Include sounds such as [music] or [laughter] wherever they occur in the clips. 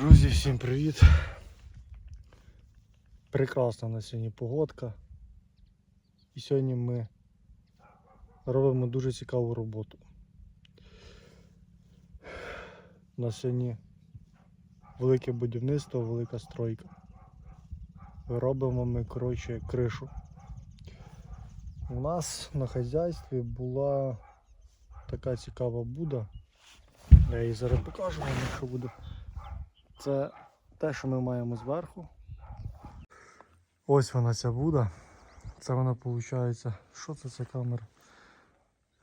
Друзі, всім привіт! Прекрасна на сьогодні погодка. І сьогодні ми робимо дуже цікаву роботу. У нас сьогодні велике будівництво, велика стройка. Робимо ми, коротше, кришу. У нас на хазяйстві була така цікава буда. Я її зараз покажу вам, якщо буде. Це те, що ми маємо зверху. Ось вона ця буда. Це вона виходить. Що це ця камера?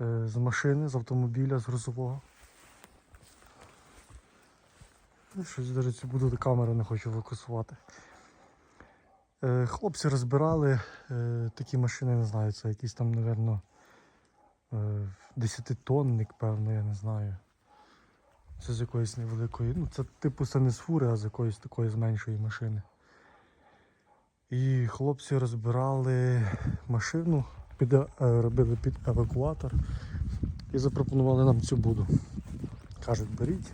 Е, з машини, з автомобіля, з грузового. Ну, Щось даже цю буду до камери не хочу фокусувати. Е, хлопці розбирали е, такі машини, не знаю, це якийсь там, напевно, е, 10-тонник, певно, я не знаю. Це з якоїсь невеликої. Ну, це типу це не з фури, а з якоїсь такої з меншої машини. І хлопці розбирали машину, під, е, робили під евакуатор і запропонували нам цю буду. Кажуть, беріть,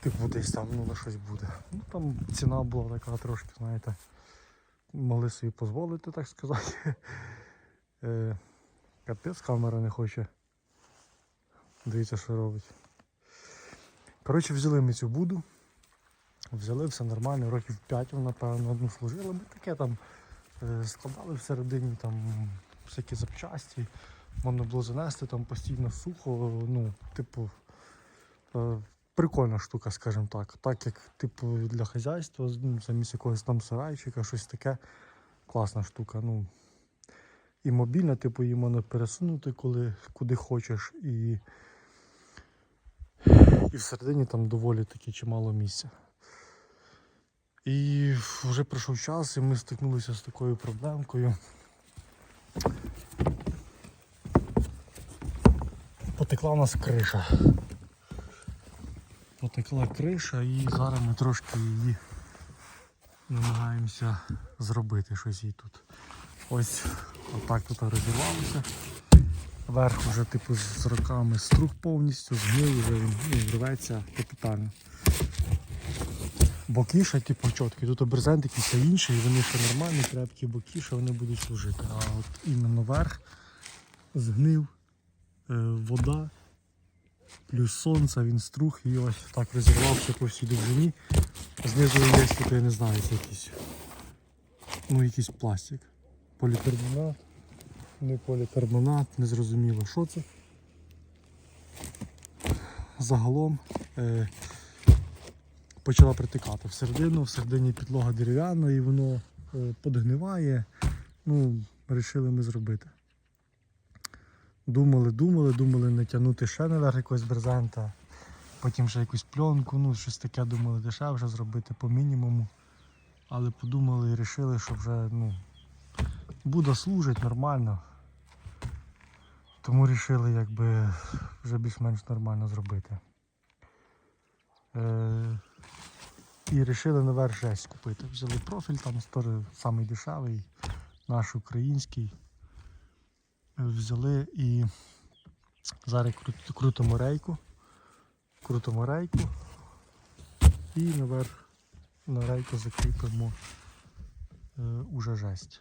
типу десь там ну, на щось буде. Ну там ціна була така трошки, знаєте, могли собі дозволити, так сказати. [laughs] Е, Капець камера не хоче. Дивіться, що робить. Коротше, взяли ми цю буду. Взяли все нормально, років 5 вона, напевно, одну служила. Ми таке там е, складали всередині там всякі запчасті. Можна було занести там постійно сухо. Ну, типу, е, прикольна штука, скажімо так. Так як типу для хазяйства, ну, замість якогось там сарайчика, щось таке. Класна штука. Ну, і мобільна, типу, її можна пересунути коли, куди хочеш. І і всередині там доволі таки чимало місця. І вже пройшов час, і ми стикнулися з такою проблемкою. Потекла у нас криша. Потекла криша і зараз ми трошки її намагаємося зробити щось їй тут. Ось отак тут розірвалося. Верх вже типу з роками струх повністю, згнив, вже він ну, рветься капітально. Бокіша, типу, чіткі. Тут брезент якийсь інший, вони ще нормальні, крепкі бокіша, вони будуть служити. А от іменно верх згнив, е, вода, плюс сонце, він струх і ось так розірвався по всій довжині. Знизу є я не знаю, це якийсь, ну, якийсь пластик. Полікарбонат не полікарбонат, не зрозуміло, що це. Загалом е, почала притикати всередину, всередині підлога дерев'яна і воно е, подгниває. Ну, вирішили ми зробити. Думали, думали, думали натягнути ще наверх якогось брезента, потім ще якусь пленку, ну щось таке думали дешевше зробити по мінімуму. Але подумали і вирішили, що вже ну, буде служить нормально. Тому вирішили якби вже більш-менш нормально зробити. Е, і вирішили наверх жесть купити. Взяли профіль, там самий дешевий, наш український. Взяли і зараз крут- крутимо рейку. Крутимо рейку і наверх на рейку закріпимо е, уже жесть.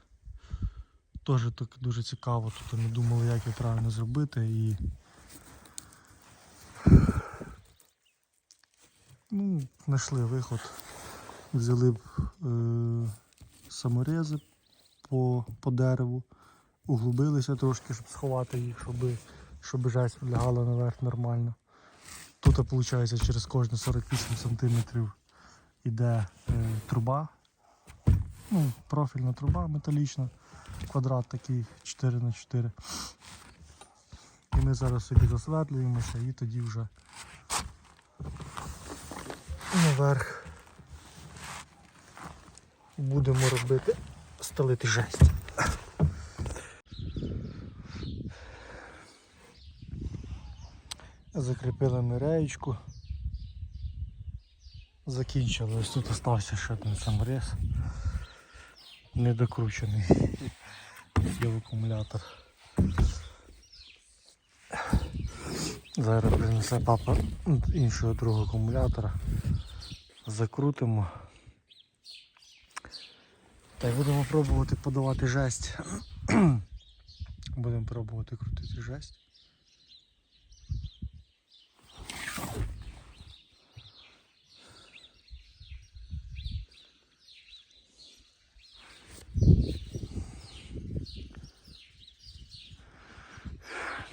Теж так дуже цікаво, тут ми думали, як його правильно зробити і. Ну, знайшли виход. Взяли б е, саморези по, по дереву, углубилися трошки, щоб сховати їх, щоб, щоб жесть лягала наверх нормально. Тут, виходить, через кожні 48 см йде е, труба. Ну, профільна труба металічна квадрат такий 4 на 4 І ми зараз собі засвердлюємося і тоді вже наверх будемо робити стелити жесть. Закріпили ми реєчку. Закінчили. Ось тут остався ще один саморез. Недокручений. Є акумулятор. Зараз принесе папа іншого другого акумулятора. закрутимо. Та й будемо пробувати подавати жесть. [clears throat] будемо пробувати крутити жесть.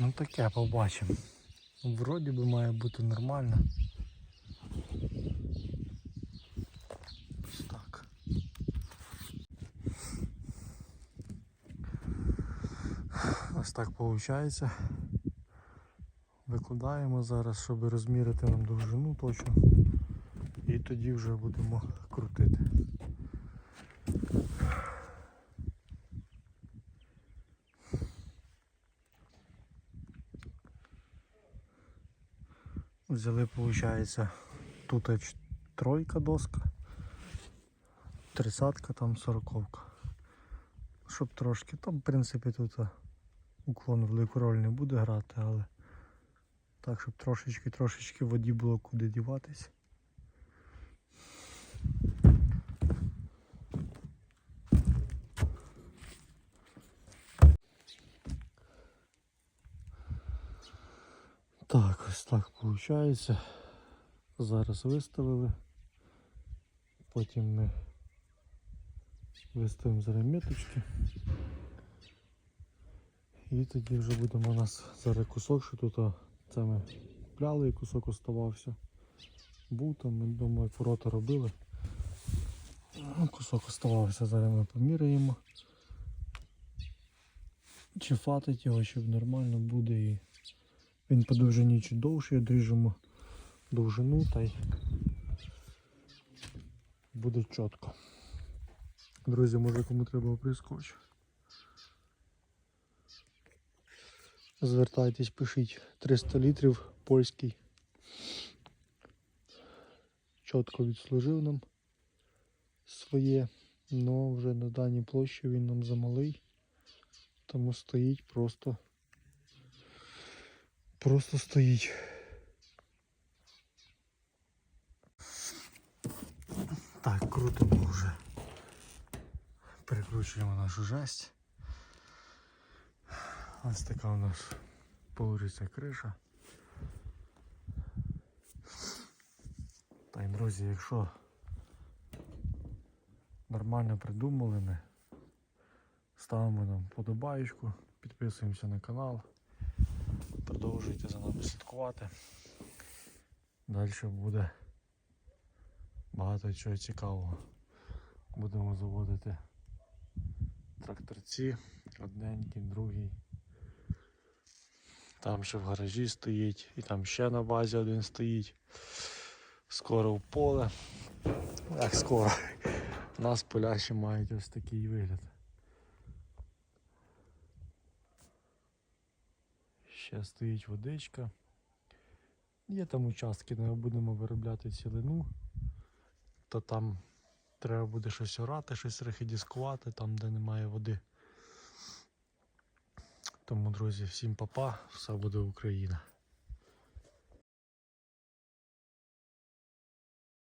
Ну таке побачимо. Вроді би має бути нормально. Ось так. Ось так виходить. Викладаємо зараз, щоб розмірити нам довжину точно. І тоді вже будемо крутити. Взяли, виходить, тут тройка доска, тридцятка, там сороковка. Щоб трошки, там в принципі тут уклон велику роль не буде грати, але так, щоб трошечки трошечки воді було куди діватись. Так, ось так виходить. Зараз виставили. Потім ми виставимо зараз меточки. І тоді вже будемо у нас зараз кусок, що тут це ми купляли і кусок оставався. Був там, ми думаю, ворота робили. Ну, Кусок оставався, зараз ми поміряємо. Чи фатить його, щоб нормально буде і він по довжині чи довший, одріжемо довжину та й буде чітко. Друзі, може кому треба прискоч. Звертайтесь, пишіть 300 літрів польський. Чітко відслужив нам своє, але вже на даній площі він нам замалий, тому стоїть просто Просто стоїть. Так, крутимо вже. Перекручуємо нашу жесть. Ось така у нас получиться криша. Та й друзі, якщо нормально придумали ми, ставимо нам подобаєчку, підписуємося на канал. Продовжуйте за нами слідкувати. Далі буде багато чого цікавого. Будемо заводити тракторці, одненький, другий. Там ще в гаражі стоїть, і там ще на базі один стоїть. Скоро в поле. Як скоро. У нас поля ще мають ось такий вигляд. Ще стоїть водичка. Є там участки, де ми будемо виробляти цілину, то там треба буде щось орати, щось рехідіскувати, там де немає води. Тому, друзі, всім папа, все буде Україна.